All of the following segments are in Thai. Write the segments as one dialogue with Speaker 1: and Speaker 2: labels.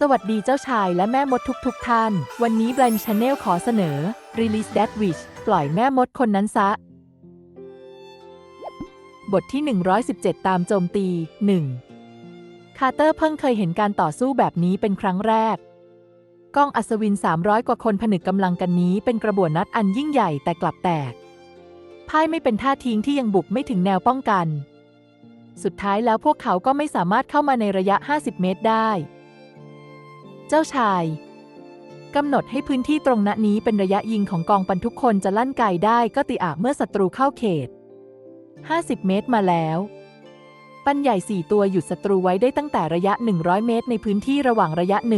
Speaker 1: สวัสดีเจ้าชายและแม่มดทุกๆทท่าน วันนี้ Blind Channel ขอเสนอ Release That Witch ปล่อยแม่มดคนนั้นซะ บทที่ 117 ตามโจมตี 1. คาร์เตอร์เพิ่งเคยเห็นการต่อสู้แบบนี้เป็นครั้งแรก กองอัศวิน 300 กว่าคนผนึกกำลังกันนี้เป็นกระบวนนัดอันยิ่งใหญ่แต่กลับแตกพ่ายไม่เป็นท่าทิ้งที่ยังบุกไม่ถึงแนวป้องกัน สุดท้ายแล้วพวกเขาก็ไม่สามารถเข้ามาในระยะ 50 เมตรได้ จ้าชาย กำหนดให้พื้นที่ตรงณนี้เป็นระยะยิงของกองปันทุกคนจะลั่นไกได้ก็ติอาเมื่อศัตรูเข้าเขต 50 เมตรมาแล้ว ปันใหญ่สี่ตัวหยุดศัตรูไว้ได้ตั้งแต่ระยะ 100 เมตร ในพื้นที่ระหว่างระยะ 1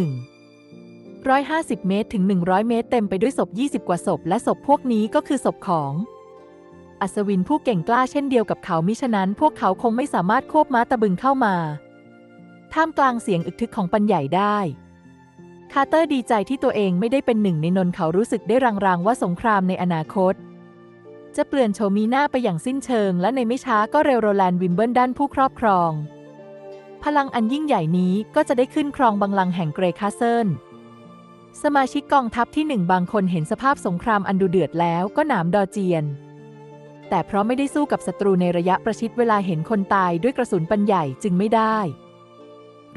Speaker 1: 150 เมตรถึง 100 เมตร เต็มไปด้วยศพ 20 กว่าศพ และศพพวกนี้ก็คือศพของอัศวินผู้เก่งกล้าเช่นเดียวกับเขามิฉะนั้น พวกเขาคงไม่สามารถควบม้าตะบึงเข้ามา ท่ามกลางเสียงอึกทึกของปันใหญ่ได้าร์เตอร์ดีใจที่ตัวเองไม่ได้เป็นหนึ่งในนนเขารู้สึกได้รางๆว่าสงครามในอนาคต จะเปลี่ยนโฉมมีหน้าไปอย่างสิ้นเชิง และในไม่ช้าก็เร็วโรแลนด์วิมเบิลดันผู้ครอบครอง พลังอันยิ่งใหญ่นี้ก็จะได้ขึ้นครองบังลังแห่งเกรคาเซิลสมาชิกกองทัพที่หนึ่งบางคนเห็นสภาพสงครามอันดุเดือดแล้วก็หนามดอเจียน แต่เพราะไม่ได้สู้กับศัตรูในระยะประชิดเวลาเห็นคนตายด้วยกระสุนปันใหญ่จึงไม่ได้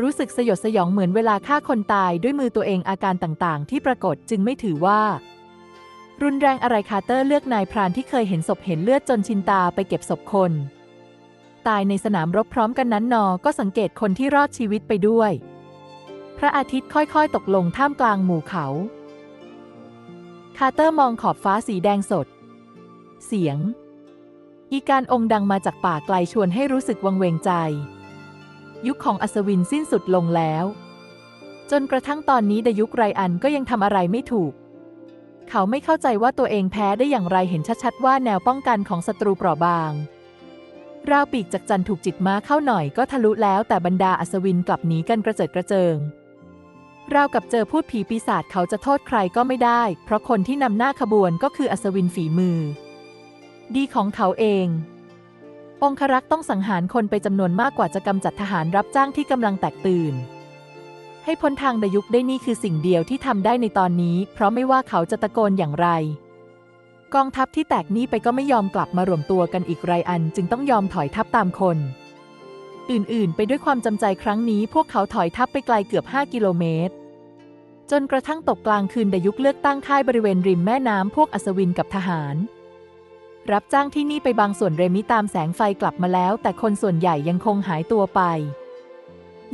Speaker 1: รู้สึกสยดสยองเหมือนเวลาฆ่าคนตายด้วยมือตัวเองอาการต่างๆ ที่ปรากฏจึงไม่ถือว่า รุนแรงอะไรคาร์เตอร์เลือกนายพรานที่เคยเห็นศพเห็นเลือดจนชินตาไปเก็บศพคน ตายในสนามรบพร้อมกันนั้นนอก็สังเกตคนที่รอดชีวิตไปด้วย พระอาทิตย์ค่อยๆ ตกลงท่ามกลางหมู่เขา คาร์เตอร์มองขอบฟ้าสีแดงสด เสียง อีการองค์ดังมาจากป่าไกลชวนให้รู้สึกวังเวงใจ ยุคของอัศวินสิ้นสุดลงแล้ว จนกระทั่งตอนนี้ดยุคไรอันก็ยังทำอะไรไม่ถูก เขาไม่เข้าใจว่าตัวเองแพ้ได้อย่างไรเห็นชัดๆว่าแนวป้องกันของศัตรูเปราะบางราวปีกจากจันถูกจิตม้าเข้าหน่อยก็ทะลุแล้วแต่บรรดาอัศวินกลับหนีกันกระเจิดกระเจิงราวกับเจอพูดผีปีศาจเขาจะโทษใครก็ไม่ได้ เพราะคนที่นำหน้าขบวนก็คืออัศวินฝีมือ ดีของเขาเอง องครักษ์ต้องสังหารคนไปจำนวนมากกว่าจะกำจัดทหารรับจ้างที่กำลังแตกตื่น ให้พ้นทางดยุคได้นี่คือสิ่งเดียวที่ทำได้ในตอนนี้ เพราะไม่ว่าเขาจะตะโกนอย่างไร กองทัพที่แตกนี้ไปก็ไม่ยอมกลับมารวมตัวกันอีกไรอัน จึงต้องยอมถอยทัพตามคน อื่นๆ ไปด้วยความจำใจครั้งนี้ พวกเขาถอยทัพไปไกลเกือบ 5 กิโลเมตรจนกระทั่งตกกลางคืนดยุคเลือกตั้งค่ายบริเวณริมแม่น้ำพวกอัศวินกับทหาร รับจ้างที่นี่ไปบางส่วนเรมิตามแสงไฟกลับมาแล้ว แต่คนส่วนใหญ่ยังคงหายตัวไป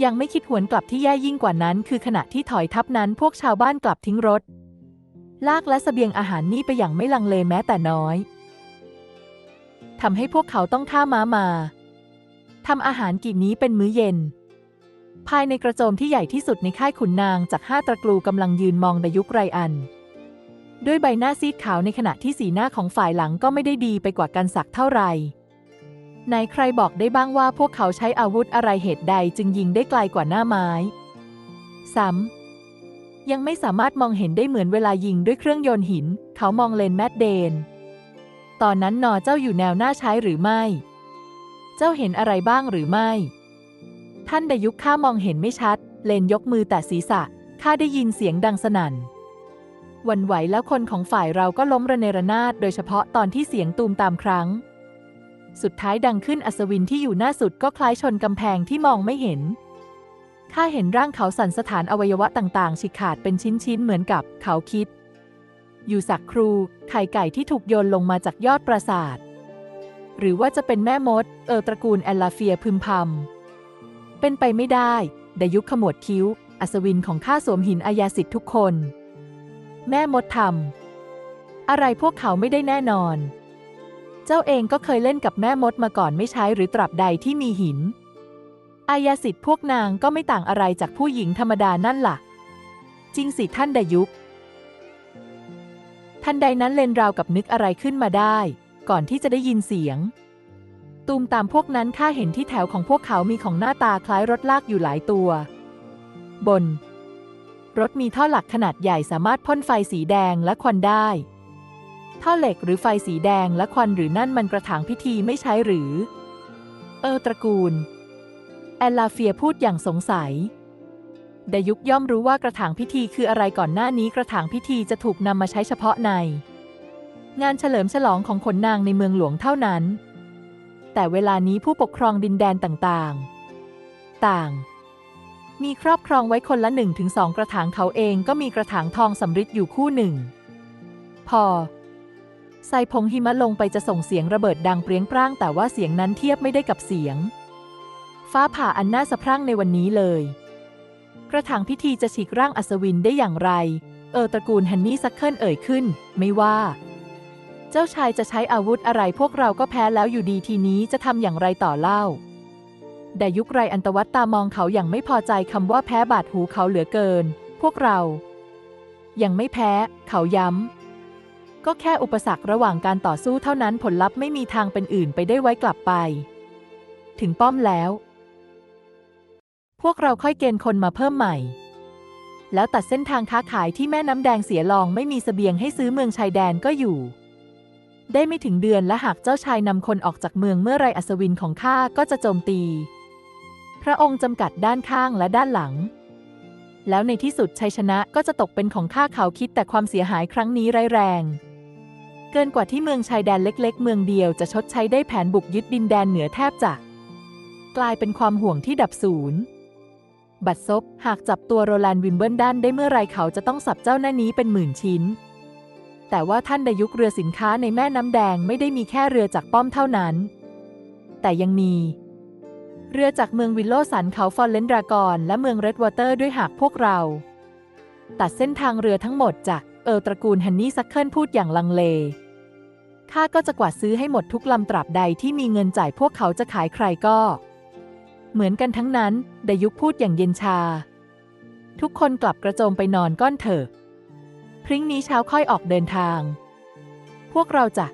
Speaker 1: ยังไม่คิดหวนกลับที่แย่ยิ่งกว่านั้น คือขณะที่ถอยทัพนั้นพวกชาวบ้านกลับทิ้งรถ ลากและสเสบียงอาหารนี่ไปอย่างไม่ลังเลแม้แต่น้อยทำให้พวกเขาต้องฆ่าม้ามาทำอาหารกีบนี้เป็นมื้อเย็น ภายในกระโจมที่ใหญ่ที่สุดในค่ายขุนนางจากห้าตระกลูกำลังยืนมองดยุคไรอัน ด้วยใบหน้าซีดขาวในขณะที่สีหน้าของฝ่ายหลังก็ไม่ได้ดีไปกว่าการสักเท่าไหร่ไหนใครบอกได้บ้างว่าพวกเขาใช้อาวุธอะไรเหตุใดจึงยิงได้ไกลกว่าหน้าไม้ซ้ำยังไม่สามารถมองเห็นได้เหมือนเวลายิงด้วยเครื่องโยนหิน เขามองเลนแมดเดน ตอนนั้นนอเจ้าอยู่แนวหน้าใช้หรือไม่ เจ้าเห็นอะไรบ้างหรือไม่ ท่านดยุคข้ามองเห็นไม่ชัด เลนยกมือแต่ศีรษะข้าได้ยินเสียงดังสนั่น วันไหวแล้วคนของฝ่ายเราก็ล้มระเนระนาด โดยเฉพาะตอนที่เสียงตูมตามครั้ง สุดท้ายดังขึ้นอัศวินที่อยู่หน้าสุดก็คล้ายชนกำแพงที่มองไม่เห็นข้าเห็นร่างเขาสั่นสถานอวัยวะต่างๆฉีกขาดเป็นชิ้นๆเหมือนกับเขาคิด อยู่สักครูไข่ไก่ที่ถูกโยนลงมาจากยอดปราสาท หรือว่าจะเป็นแม่มด เออตระกูลแอลลาเฟียพึมพำเป็นไปไม่ได้ดยุคขมวดคิ้ว อัศวินของข้าสวมหินอายาสิทธิ์ทุกคน แม่มดทำอะไรพวกเขาไม่ได้แน่นอน เจ้าเองก็เคยเล่นกับแม่มดมาก่อนไม่ใช้หรือตราบใดที่มีหิน อายาสิทธิ์พวกนางก็ไม่ต่างอะไรจากผู้หญิงธรรมดานั่นละ่ะ จริงสิท่านดายุคทันใดนั้นเลนราวกับนึกอะไรขึ้นมาได้ ก่อนที่จะได้ยินเสียง ตูมตามพวกนั้นข้าเห็นที่แถวของพวกเขามีของหน้าตาคล้ายรถลากอยู่หลายตัว บน รถมีท่อหลักขนาดใหญ่สามารถพ่นไฟสีแดงและควันได้ ท่อเหล็กหรือไฟสีแดงและควันหรือนั่นมันกระถางพิธีไม่ใช้หรือ เออตระกูล แอลลาเฟียพูดอย่างสงสัยดยุกย่อมรู้ว่ากระถางพิธีคืออะไรก่อนหน้านี้กระถางพิธีจะถูกนำมาใช้เฉพาะใน งานเฉลิมฉลองของขนนางในเมืองหลวงเท่านั้น แต่เวลานี้ผู้ปกครองดินแดนต่างๆ ต่าง มีครอบครองไว้คนละหนึ่งถึงสองกระถางเขาเองก็มีกระถางทองสำริดอยู่คู่หนึ่ง พอ ใส่ผงหิมะลงไปจะส่งเสียงระเบิดดังเปรี้ยงปร้าง แต่ว่าเสียงนั้นเทียบไม่ได้กับเสียง ฟ้าผ่าอันน่าสะพรั่งในวันนี้เลย กระถางพิธีจะฉีกร่างอัศวินได้อย่างไร เออตระกูลฮันนี่ซักเคิลเอ่ยขึ้น ไม่ว่า เจ้าชายจะใช้อาวุธอะไรพวกเราก็แพ้แล้วอยู่ดีทีนี้จะทำอย่างไรต่อเล่า แต่ยุคไรอันตวัตตามองเขาอย่างไม่พอใจคำว่าแพ้บาดหูเขาเหลือเกิน พวกเรา ยังไม่แพ้ เขาย้ำ ก็แค่อุปสรรคระหว่างการต่อสู้เท่านั้นผลลัพธ์ไม่มีทางเป็นอื่นไปได้ไว้กลับไป ถึงป้อมแล้ว พวกเราค่อยเกณฑ์คนมาเพิ่มใหม่ แล้วตัดเส้นทางค้าขายที่แม่น้ำแดงเสียลองไม่มีเสบียงให้ซื้อเมืองชายแดนก็อยู่ได้ไม่ถึงเดือนและหากเจ้าชายนำคนออกจากเมืองเมื่อไรอัศวินของข้าก็จะโจมตี พระองค์จำกัดด้านข้างและด้านหลัง แล้วในที่สุดชัยชนะก็จะตกเป็นของข้าเขาคิดแต่ความเสียหายครั้งนี้ร้ายแรง เกินกว่าที่เมืองชายแดนเล็ก ๆ เมืองเดียวจะชดใช้ได้แผนบุกยึดดินแดนเหนือแทบจะกลายเป็นความห่วงที่ดับศูนย์บัดซบหากจับตัวโรแลนด์วิมเบิลดันได้เมื่อไรเขาจะต้องสับเจ้าหน้านี้เป็นหมื่นชิ้น แต่ว่าท่านดยุคเรือสินค้าในแม่น้ำแดงไม่ได้มีแค่เรือจากป้อมเท่านั้น แต่ยังมี เรือจากเมืองวิลโลสันเขาฟอนเลนดรากอนและเมืองเรดวอเตอร์ด้วยหากพวกเรา ตัดเส้นทางเรือทั้งหมดจากเออตระกูลฮันนี่ซักเคิลพูดอย่างลังเลข้าก็จะกวาดซื้อให้หมดทุกลำตราบใดที่มีเงินจ่ายพวกเขาจะขายใครก็ เหมือนกันทั้งนั้นดยุคพูดอย่างเย็นชา ทุกคนกลับกระโจมไปนอนก้อนเถอะ พริ้งนี้เช้าค่อยออกเดินทาง พวกเราจะ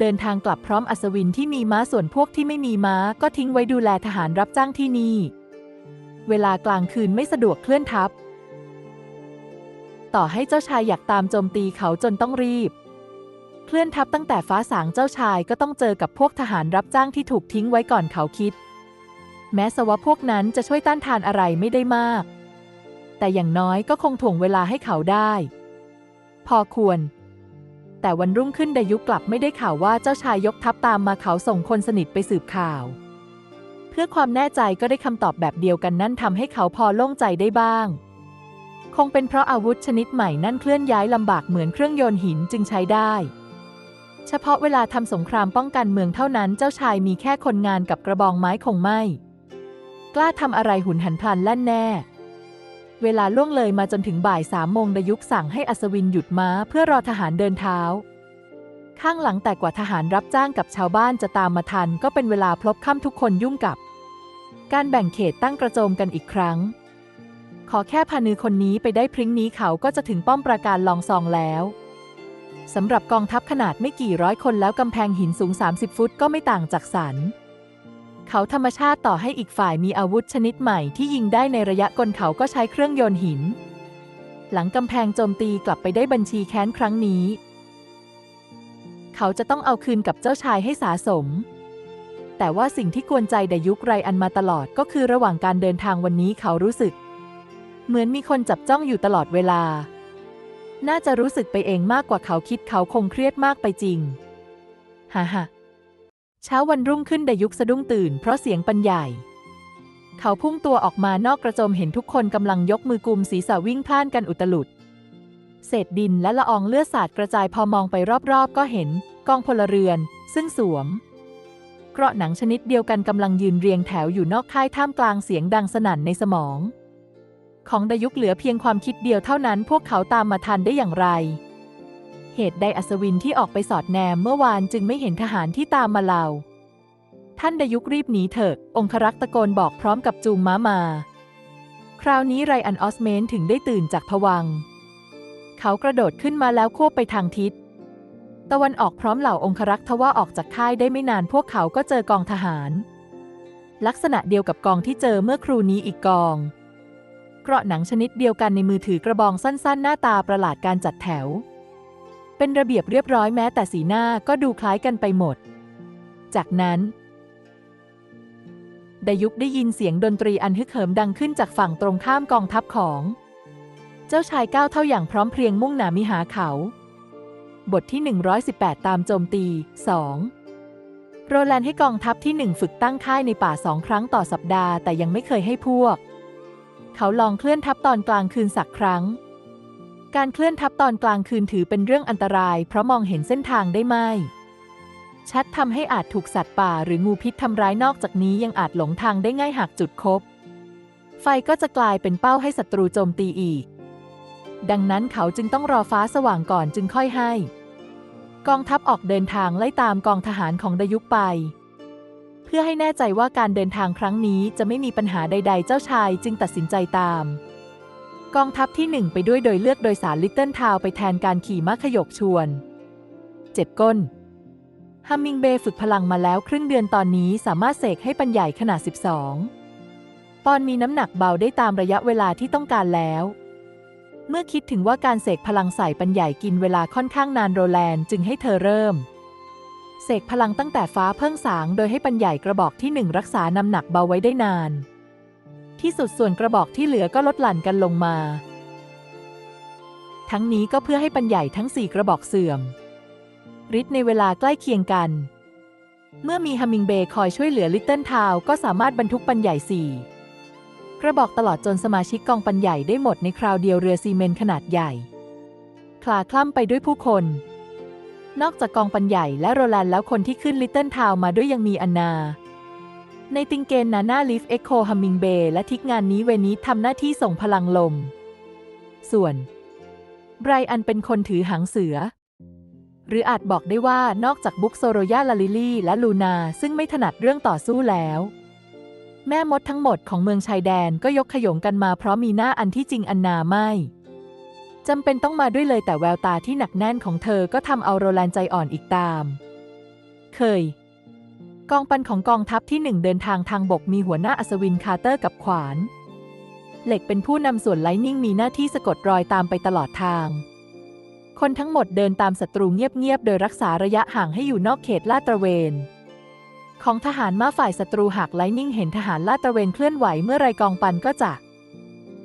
Speaker 1: เดินทางกลับพร้อมอัศวินที่มีม้าส่วนพวกที่ไม่มีม้าก็ทิ้งไว้ดูแลทหารรับจ้างที่นี่ เวลากลางคืนไม่สะดวกเคลื่อนทัพ ต่อให้เจ้าชายอยากตามโจมตีเขาจนต้องรีบ เคลื่อนทัพตั้งแต่ฟ้าสางเจ้าชายก็ต้องเจอกับพวกทหารรับจ้างที่ถูกทิ้งไว้ก่อนเขาคิด แม้สวะพวกนั้นจะช่วยต้านทานอะไรไม่ได้มาก แต่อย่างน้อยก็คงถ่วงเวลาให้เขาได้ พอควร แต่วันรุ่งขึ้นดายุกลับไม่ได้ข่าวว่าเจ้าชายยกทัพตามมาเขาส่งคนสนิทไปสืบข่าว เพื่อความแน่ใจก็ได้คำตอบแบบเดียวกันนั่นทำให้เขาพอโล่งใจได้บ้าง คงเป็นเพราะอาวุธชนิดใหม่นั่นเคลื่อนย้ายลำบากเหมือนเครื่องโยนหินจึงใช้ได้ เฉพาะเวลาทำสงครามป้องกันเมืองเท่านั้นเจ้าชายมีแค่คนงานกับกระบองไม้คงไม่ กล้าทำอะไรหุนหันพลันแล่นแน่ เวลาล่วงเลยมาจนถึงบ่ายสามโมงดยุกสั่งให้อัศวินหยุดม้าเพื่อรอทหารเดินเท้า ข้างหลังแต่กว่าทหารรับจ้างกับชาวบ้านจะตามมาทัน ก็เป็นเวลาพลบค่ำทุกคนยุ่งกับ การแบ่งเขตตั้งกระโจมกันอีกครั้ง ขอแค่พานือคนนี้ไปได้พริ้งนี้เขาก็จะถึงป้อมปราการลองซองแล้วสำหรับกองทัพขนาดไม่กี่ร้อยคนแล้วกำแพงหินสูง 30 ฟุตก็ไม่ต่างจากสัน เขาธรรมชาติต่อให้อีกฝ่ายมีอาวุธชนิดใหม่ที่ยิงได้ในระยะกลเขาก็ใช้เครื่องโยนหิน หลังกำแพงโจมตีกลับไปได้บัญชีแค้นครั้งนี้ เขาจะต้องเอาคืนกับเจ้าชายให้สาสม แต่ว่าสิ่งที่กวนใจดยุคไรอันมาตลอดก็คือระหว่างการเดินทางวันนี้เขารู้สึก เหมือนมีคนจับจ้องอยู่ตลอดเวลา น่าจะรู้สึกไปเองมากกว่าเขาคิดเขาคงเครียดมากไปจริงฮ่าฮ่า เช้าวันรุ่งขึ้นดายุกสะดุ้งตื่นเพราะเสียงปันใหญ่เขาพุ่งตัวออกมานอกกระโจมเห็นทุกคนกำลังยกมือกุมศีรษะวิ่งพล่านกันอุตลุด เศษดินและละอองเลือดสาดกระจายพอมองไปรอบๆ ก็เห็นกองพลเรือน ซึ่งสวมเกราะหนังชนิดเดียวกันกำลังยืนเรียงแถวอยู่นอกค่ายท่ามกลางเสียงดังสนั่นในสมอง ของดายุกเหลือเพียงความคิดเดียวเท่านั้นพวกเขาตามมาทันได้อย่างไร เหตุใดอัศวินที่ออกไปสอดแนมเมื่อวานจึงไม่เห็นทหารที่ตามมาเราท่านดยุกรีบหนีเถอะ องครักษ์ตะโกนบอกพร้อมกับจูงม้ามา คราวนี้ไรอันออสเมนถึงได้ตื่นจากผวัง เขากระโดดขึ้นมาแล้วควบไปทางทิศ ตะวันออกพร้อมเหล่าองครักษ์ทว่าออกจากค่ายได้ไม่นานพวกเขาก็เจอกองทหาร ลักษณะเดียวกับกองที่เจอเมื่อครูนี้อีกกองเกราะหนังชนิดเดียวกันในมือถือกระบองสั้น ๆ หน้าตาประหลาดการจัดแถว เป็นระเบียบเรียบร้อยแม้แต่สีหน้าก็ดูคล้ายกันไปหมด จากนั้นดายุกได้ยินเสียงดนตรีอันฮึกเหิมดังขึ้นจากฝั่งตรงข้ามกองทัพของ เจ้าชายก้าวเท่าอย่างพร้อมเพรียงมุ่งหนามิหาเขา บทที่ 118 ตามโจมตี 2 โรแลนด์ให้กองทัพที่หนึ่งฝึกตั้งค่ายในป่าสองครั้งต่อสัปดาห์แต่ยังไม่เคยให้พวก เขาลองเคลื่อนทัพตอนกลางคืนสักครั้ง การเคลื่อนทัพตอนกลางคืนถือเป็นเรื่องอันตราย เพราะมองเห็นเส้นทางได้ไม่ชัดทำให้อาจถูกสัตว์ป่าหรืองูพิษทำร้ายนอกจากนี้ยังอาจหลงทางได้ง่ายหากจุดคบ ไฟก็จะกลายเป็นเป้าให้ศัตรูโจมตีอีก ดังนั้นเขาจึงต้องรอฟ้าสว่างก่อนจึงค่อยให้ กองทัพออกเดินทางไล่ตามกองทหารของดยุคไป เพื่อให้แน่ใจว่าการเดินทางครั้งนี้จะไม่มีปัญหาใด ๆ เจ้าชายจึงตัดสินใจตาม กองทัพที่หนึ่งไปด้วยโดยเลือกโดยสารลิตเติ้ลทาวไปแทนการขี่ม้าขยกชวน เจ็ดก้นฮัมมิงเบย์ฝึกพลังมาแล้วครึ่งเดือนตอนนี้สามารถเสกให้ปันใหญ่ขนาด 12 ปอนมีน้ำหนักเบาได้ตามระยะเวลาที่ต้องการแล้ว เมื่อคิดถึงว่าการเสกพลังใส่ปันใหญ่กินเวลาค่อนข้างนานโรแลนด์จึงให้เธอเริ่ม เสกพลังตั้งแต่ฟ้าเพิ่งสางโดยให้ปันใหญ่กระบอกที่หนึ่งรักษาน้ำหนักเบาไว้ได้นาน ที่สุดส่วนกระบอกที่เหลือก็ลดหลั่นกันลงมา ทั้งนี้ก็เพื่อให้ปันใหญ่ทั้งสี่กระบอกเสื่อมฤทธิ์ในเวลาใกล้เคียงกัน เมื่อมีฮัมมิงเบย์คอยช่วยเหลือลิตเติ้ลทาวก็สามารถบรรทุกปันใหญ่สี่กระบอกตลอดจนสมาชิกกองปันใหญ่ได้หมดในคราวเดียวเรือซีเมนต์ขนาดใหญ่ คลาคล่ำไปด้วยผู้คน นอกจากกองปันใหญ่และโรแลนแล้วคนที่ขึ้นลิตเติ้ลทาวมาด้วยยังมีอันนา ในติงเกนนาน่าลิฟเอ็กโคฮัมมิงเบย์และทิกงานนี้เวนิสทำหน้าที่ส่งพลังลม ส่วนไบรอันเป็นคนถือหางเสือ หรืออาจบอกได้ว่านอกจากบุ๊กโซโรยาลาลิลี่และลูนาซึ่งไม่ถนัดเรื่องต่อสู้แล้ว แม่มดทั้งหมดของเมืองชายแดนก็ยกขยงกันมาเพราะมีหน้าอันที่จริงอันนาไม่จำเป็นต้องมาด้วยเลยแต่แววตาที่หนักแน่นของเธอก็ทำเอาโรแลนใจอ่อนอีกตาม เคย กองปันของกองทัพที่หนึ่งเดินทางทางบกมีหัวหน้าอัศวินคาร์เตอร์กับขวาน เหล็กเป็นผู้นำส่วนไลนิ่งมีหน้าที่สะกดรอยตามไปตลอดทาง คนทั้งหมดเดินตามศัตรูเงียบๆ โดยรักษาระยะห่างให้อยู่นอกเขตลาดตระเวน ของทหารม้าฝ่ายศัตรูหากไลนิ่งเห็นทหารลาดตระเวนเคลื่อนไหวเมื่อไรกองปันก็จะ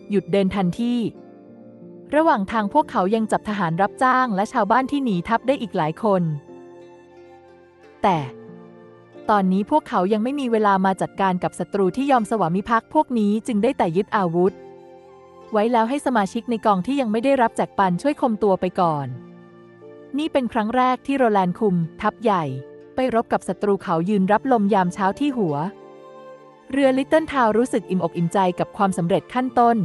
Speaker 1: หยุดเดินทันทีระหว่างทางพวกเขายังจับทหารรับจ้างและชาวบ้านที่หนีทัพได้อีกหลายคน แต่ ตอนนี้พวกเขายังไม่มีเวลามาจัดการกับศัตรูที่ยอมสวามิภักดิ์พวกนี้จึงได้แต่ยึดอาวุธ ไว้แล้วให้สมาชิกในกองที่ยังไม่ได้รับแจกปันช่วยคมตัวไปก่อน นี่เป็นครั้งแรกที่โรแลนด์คุม ทัพใหญ่ ไปรบกับศัตรูเขายืนรับลมยามเช้าที่หัว เรือลิตเติ้ลทาวรู้สึกอิ่มอกอิ่มใจกับความสำเร็จขั้นต้น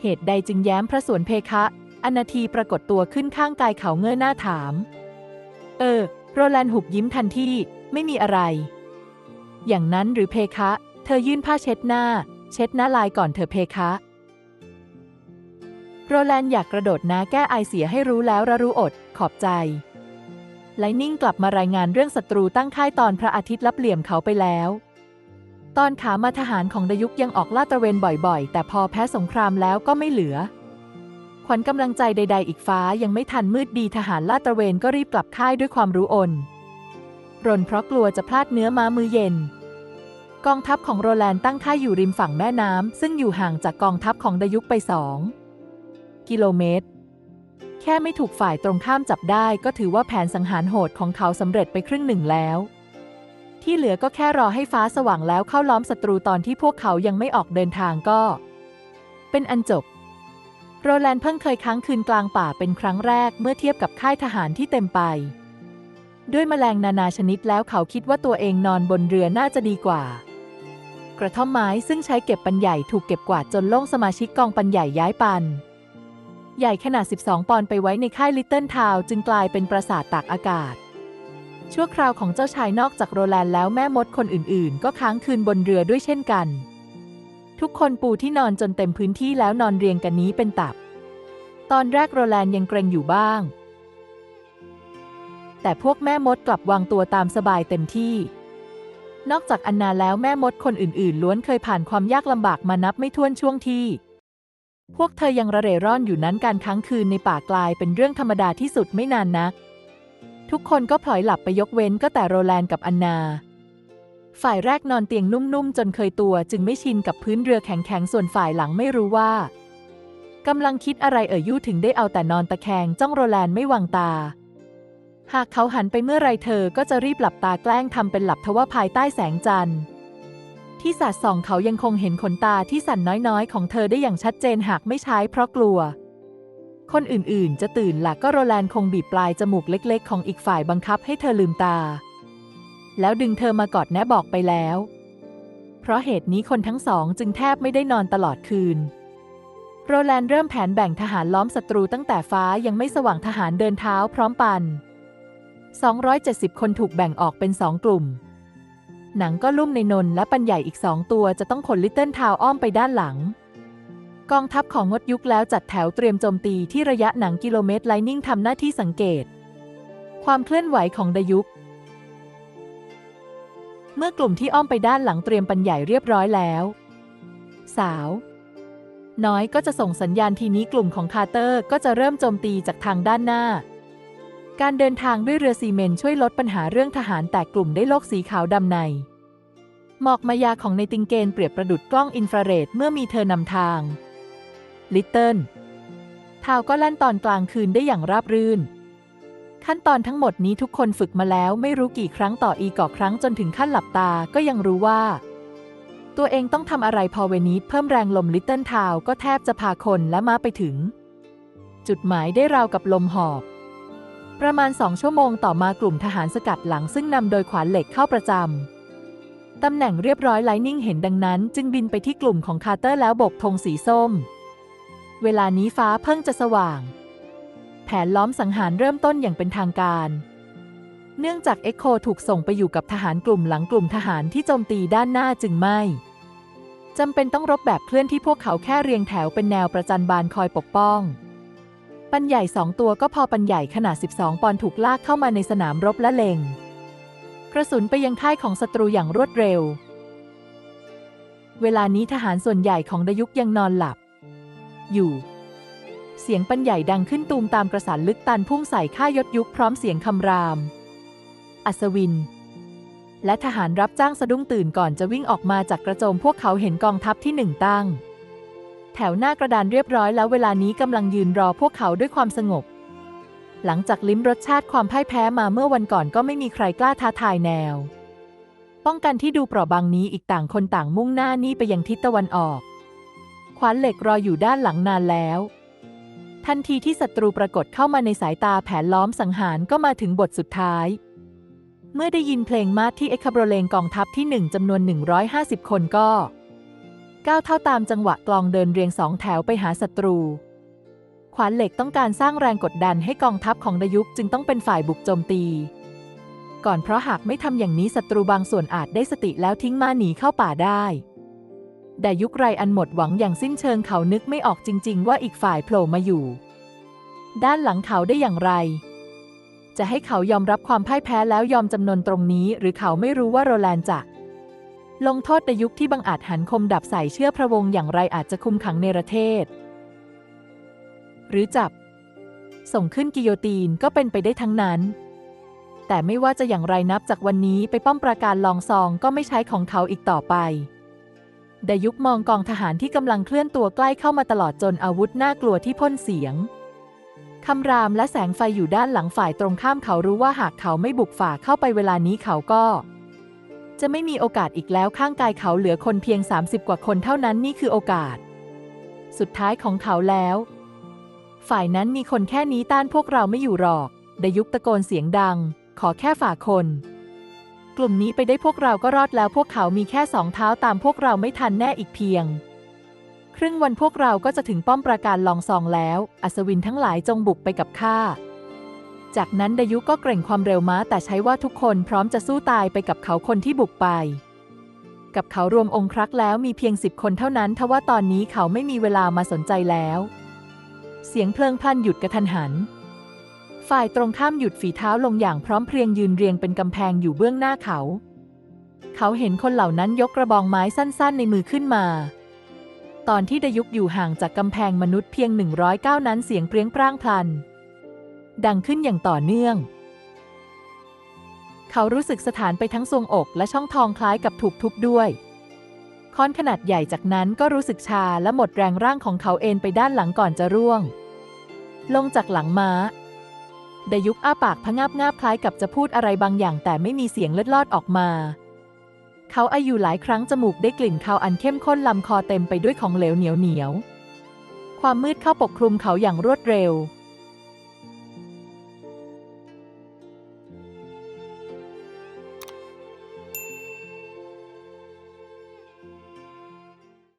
Speaker 1: เหตุใดจึงแย้มพระสวนเพคะอนาทีปรากฏตัวขึ้นข้างกายเขาเงยหน้าถาม เออ โรแลนด์หุบยิ้มทันที ไม่มีอะไร อย่างนั้นหรือเพคะ เธอยื่นผ้าเช็ดหน้า เช็ดหน้าลายก่อนเธอเพคะ โรแลนด์อยากกระโดดน้าแก้ไอเสียให้รู้แล้วระรู้อด ขอบใจ ไลนิ่งกลับมารายงานเรื่องศัตรูตั้งค่ายตอนพระอาทิตย์ลับเหลี่ยมเขาไปแล้ว ตอนขามาทหารของดยุกยังออกลาดตระเวนบ่อยๆ แต่พอแพ้สงครามแล้วก็ไม่เหลือขวัญกำลังใจใด ๆ อีกฟ้ายังไม่ทันมืดดีทหารลาดตระเวนก็รีบกลับค่ายด้วยความรู้อน รนเพราะกลัวจะพลาดเนื้อม้ามือเย็น กองทัพของโรแลนตั้งค่ายอยู่ริมฝั่งแม่น้ำซึ่งอยู่ห่างจากกองทัพของดยุกไปสองกิโลเมตร แค่ไม่ถูกฝ่ายตรงข้ามจับได้ก็ถือว่าแผนสังหารโหดของเขาสำเร็จไปครึ่งหนึ่งแล้ว ที่เหลือก็แค่รอให้ฟ้าสว่างแล้วเข้าล้อมศัตรูตอนที่พวกเขายังไม่ออกเดินทางก็ เป็นอันจบโรแลนด์เพิ่งเคยค้างคืนกลางป่าเป็นครั้งแรกเมื่อเทียบกับค่ายทหารที่เต็มไป ด้วยแมลงนานาชนิดแล้วเขาคิดว่าตัวเองนอนบนเรือน่าจะดีกว่า กระท่อมไม้ซึ่งใช้เก็บปันใหญ่ถูกเก็บกวาดจนโล่งสมาชิกกองปันใหญ่ย้ายปัน ใหญ่ขนาด 12 ปอนด์ไปไว้ในค่ายลิตเติ้ลทาวจึงกลายเป็นปราสาทตากอากาศ ชั่วคราวของเจ้าชายนอกจากโรแลนด์แล้วแม่มดคนอื่น ๆ ก็ค้างคืนบนเรือด้วยเช่นกัน ทุกคนปูที่นอนจนเต็มพื้นที่แล้วนอนเรียงกันนี้เป็นตับ ตอนแรกโรแลนด์ยังเกรงอยู่บ้าง แต่พวกแม่มดกลับวางตัวตามสบายเต็มที่ นอกจากอันนาแล้วแม่มดคนอื่นๆ ล้วนเคยผ่านความยากลำบากมานับไม่ถ้วนช่วงที่ พวกเธอยังระเร่ร่อนอยู่นั้นการค้างคืนในป่ากลายเป็นเรื่องธรรมดาที่สุดไม่นานนัก ทุกคนก็พลอยหลับไปยกเว้นก็แต่โรแลนด์กับอันนาฝ่ายแรกนอนเตียงนุ่มๆ จนเคยตัวจึงไม่ชินกับพื้นเรือแข็งๆ ส่วนฝ่ายหลังไม่รู้ว่ากำลังคิดอะไรเอ่ยยู่ถึงได้เอาแต่นอนตะแคงจ้องโรแลนด์ไม่วางตา หากเขาหันไปเมื่อไรเธอก็จะรีบหลับตาแกล้งทำเป็นหลับทว่าภายใต้แสงจันทร์ ที่สาดส่องเขายังคงเห็นขนตาที่สั่นน้อยๆ ของเธอได้อย่างชัดเจนหากไม่ใช้เพราะกลัว คนอื่นๆ จะตื่นหลักก็โรแลนด์คงบีบปลายจมูกเล็กๆ ของอีกฝ่ายบังคับให้เธอลืมตา แล้วดึงเธอมากอดแนบบอกไปแล้ว เพราะเหตุนี้คนทั้งสองจึงแทบไม่ได้นอนตลอดคืนโรแลนด์เริ่มแผนแบ่งทหารล้อมศัตรูตั้งแต่ฟ้ายังไม่สว่างทหารเดินเท้าพร้อมปัน 270 คนถูกแบ่งออกเป็นสองกลุ่ม หนังก็ลุ่มในนนและปันใหญ่อีกสองตัวจะต้องขนลิตเติ้ลทาวอ้อมไปด้านหลัง กองทัพของงดยุคแล้วจัดแถวเตรียมโจมตีที่ระยะหนังกิโลเมตรไลนิ่งทำหน้าที่สังเกต ความเคลื่อนไหวของดยุค เมื่อกลุ่มที่อ้อมไปด้านหลังเตรียมปันใหญ่เรียบร้อยแล้ว สาวน้อยก็จะส่งสัญญาณทีนี้กลุ่มของคาร์เตอร์ก็จะเริ่มโจมตีจากทางด้านหน้า การเดินทางด้วยเรือซีเมนช่วยลดปัญหาเรื่องทหารแตกกลุ่มได้โลกสีขาวดำใน หมอกมายาของในติงเกนเปรียบประดุดกล้องอินฟราเรดเมื่อมีเธอนำทาง ลิตเติ้ลทาวก็ลั่นตอนกลางคืนได้อย่างราบรื่น ขั้นตอนทั้งหมดนี้ทุกคนฝึกมาแล้วไม่รู้กี่ครั้งต่ออีก่อครั้งจนถึงขั้นหลับตาก็ยังรู้ว่า ตัวเองต้องทำอะไรพอเวนิสเพิ่มแรงลมลิตเติ้ลทาวก็แทบจะพาคนและม้าไปถึง จุดหมายได้ราวกับลมหอบ ประมาณสองชั่วโมงต่อมากลุ่มทหารสกัดหลังซึ่งนำโดยขวานเหล็กเข้าประจำ ตำแหน่งเรียบร้อยไลนิ่งเห็นดังนั้น จึงบินไปที่กลุ่มของคาร์เตอร์แล้วบกธงสีส้ม เวลานี้ฟ้าเพิ่งจะสว่าง แผนล้อมสังหารเริ่มต้นอย่างเป็นทางการ เนื่องจากเอ็กโคถูกส่งไปอยู่กับทหารกลุ่มหลังกลุ่มทหารที่โจมตีด้านหน้าจึงไม่จำเป็นต้องรบแบบเคลื่อนที่พวกเขาแค่เรียงแถวเป็นแนวประจันบานคอยปกป้อง ปันใหญ่สองตัวก็พอปันใหญ่ขนาด 12 ปอนด์ถูกลากเข้ามาในสนามรบและเล็ง กระสุนไปยังค่ายของศัตรูอย่างรวดเร็ว เวลานี้ทหารส่วนใหญ่ของดยุกยังนอนหลับ อยู่ เสียงปันใหญ่ดังขึ้นตูมตามกระสานลึกตันพุ่งใส่ค่ายศยุคพร้อมเสียงคำราม อัศวิน และทหารรับจ้างสะดุ้งตื่นก่อนจะวิ่งออกมาจากกระโจมพวกเขาเห็นกองทัพที่หนึ่งตั้ง แถวหน้ากระดานเรียบร้อยแล้วเวลานี้กำลังยืนรอพวกเขาด้วยความสงบ หลังจากลิ้มรสชาติความพ่ายแพ้มาเมื่อวันก่อนก็ไม่มีใครกล้าท้าทายแนว ป้องกันที่ดูเปราะบางนี้อีกต่างคนต่างมุ่งหน้านี่ไปยังทิศตะวันออก ขวานเหล็กรออยู่ด้านหลังนานแล้ว ทันทีที่ศัตรูปรากฏเข้ามาในสายตาแผนล้อมสังหารก็มาถึงบทสุดท้ายเมื่อได้ยินเพลงมาสที่เอ็กคาโบรเลงกองทัพที่หนึ่งจำนวน 150 คนก็ ก้าวเท่าตามจังหวะกลองเดินเรียงสองแถวไปหาศัตรู ขวานเหล็กต้องการสร้างแรงกดดันให้กองทัพของดยุคจึงต้องเป็นฝ่ายบุกโจมตี ก่อนเพราะหากไม่ทำอย่างนี้ศัตรูบางส่วนอาจได้สติแล้วทิ้งม้าหนีเข้าป่าได้ดยุคไรอันหมดหวังอย่างสิ้นเชิงเขานึกไม่ออกจริง ๆ ว่าอีกฝ่ายโผล่มาอยู่ ด้านหลังเขาได้อย่างไร จะให้เขายอมรับความพ่ายแพ้แล้วยอมจำนนตรงนี้ หรือเขาไม่รู้ว่าโรแลนด์จะ ลงโทษในยุคที่บังอาจหันคมดับใส่เชื่อพระวงศ์อย่างไรอาจจะคุมขังในประเทศ หรือจับ ส่งขึ้นกิโยตีนก็เป็นไปได้ทั้งนั้น แต่ไม่ว่าจะอย่างไรนับจากวันนี้ไปป้อมปราการลองซองก็ไม่ใช้ของเขาอีกต่อไปดยุคมองกองทหารที่กำลังเคลื่อนตัวใกล้เข้ามาตลอดจนอาวุธน่ากลัวที่พ่นเสียงคำรามและแสงไฟอยู่ด้านหลังฝ่ายตรงข้ามเขารู้ว่าหากเขาไม่บุกฝ่าเข้าไปเวลานี้เขาก็ จะไม่มีโอกาสอีกแล้วข้างกายเขาเหลือคนเพียง 30 กว่าคนเท่านั้นนี่คือโอกาส สุดท้ายของเขาแล้ว ฝ่ายนั้นมีคนแค่นี้ต้านพวกเราไม่อยู่หรอกดยุคตะโกนเสียงดัง ขอแค่ฝ่าคน กลุ่มนี้ไปได้พวกเราก็รอดแล้วพวกเขามีแค่สองเท้าตามพวกเราไม่ทันแน่อีกเพียง ครึ่งวันพวกเราก็จะถึงป้อมปราการลองซองแล้ว อัศวินทั้งหลายจงบุกไปกับข้า จากนั้นดายุก็เกร่งความเร็วม้าแต่ใช้ว่าทุกคนพร้อมจะสู้ตายไปกับเขาคนที่บุกไป กับเขารวมองครักษ์แล้วมีเพียงสิบคนเท่านั้นทว่าตอนนี้เขาไม่มีเวลามาสนใจแล้ว เสียงเพลิงพลันหยุดกระทันหัน ฝ่ายตรงข้ามหยุดฝีเท้าลงอย่างพร้อมเพรียงยืนเรียงเป็นกำแพงอยู่เบื้องหน้าเขา เขาเห็นคนเหล่านั้นยกกระบองไม้สั้นๆ ในมือขึ้นมาตอนที่ดยุกอยู่ห่างจากกำแพงมนุษย์เพียง 109 นั้นเสียงเปรี้ยงปร้างพลัน ดังขึ้นอย่างต่อเนื่อง เขารู้สึกสถานไปทั้งทรวงอกและช่องทองคล้ายกับถูกทุบด้วย ค้อนขนาดใหญ่จากนั้นก็รู้สึกชาและหมดแรงร่างของเขาเอนไปด้านหลังก่อนจะร่วง ลงจากหลังม้าดยุกอ้าปากพะงาบงาบคล้ายกับจะพูดอะไรบางอย่างแต่ไม่มีเสียงเลือดลอดออกมา เขาอายุหลายครั้งจมูกได้กลิ่นคาวอันเข้มข้นลำคอเต็มไปด้วยของเหลวเหนียวเหนียว ความมืดเข้าปกคลุมเขาอย่างรวดเร็ว